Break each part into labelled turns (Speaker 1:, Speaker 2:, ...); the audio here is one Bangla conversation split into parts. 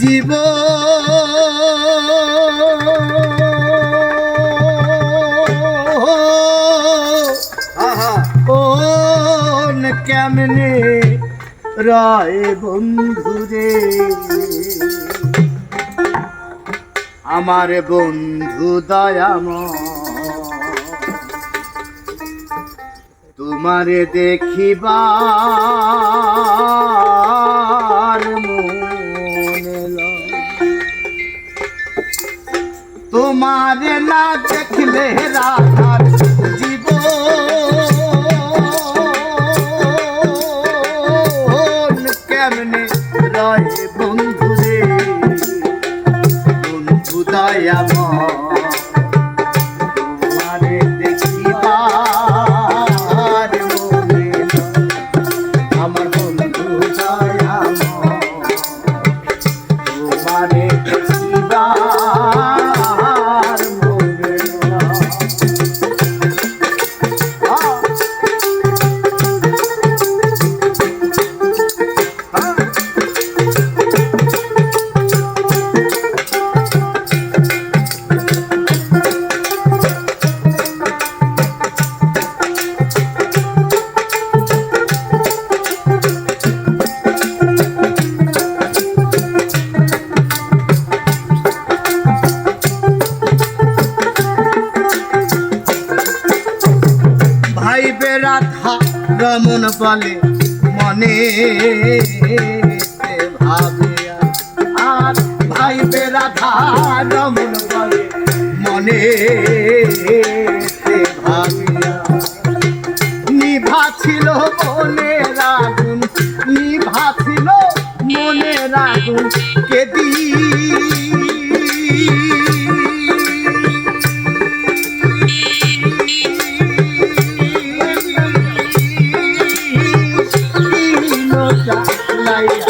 Speaker 1: জীব কেমনে রায় বন্ধুরে আমার বন্ধু দয়াম। তোমারে দেখিবার তোমারে না দেখলে রাধার জীবন কেমনে রয় বন্ধু রে বন্ধু দয়াম রমন বলে মনে ভাবে আর ভাই বেড়াথা রমন বলে মনে ভাবিয়া। নিভা ছিল মনে light.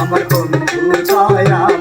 Speaker 1: আমার বন্ধু দয়া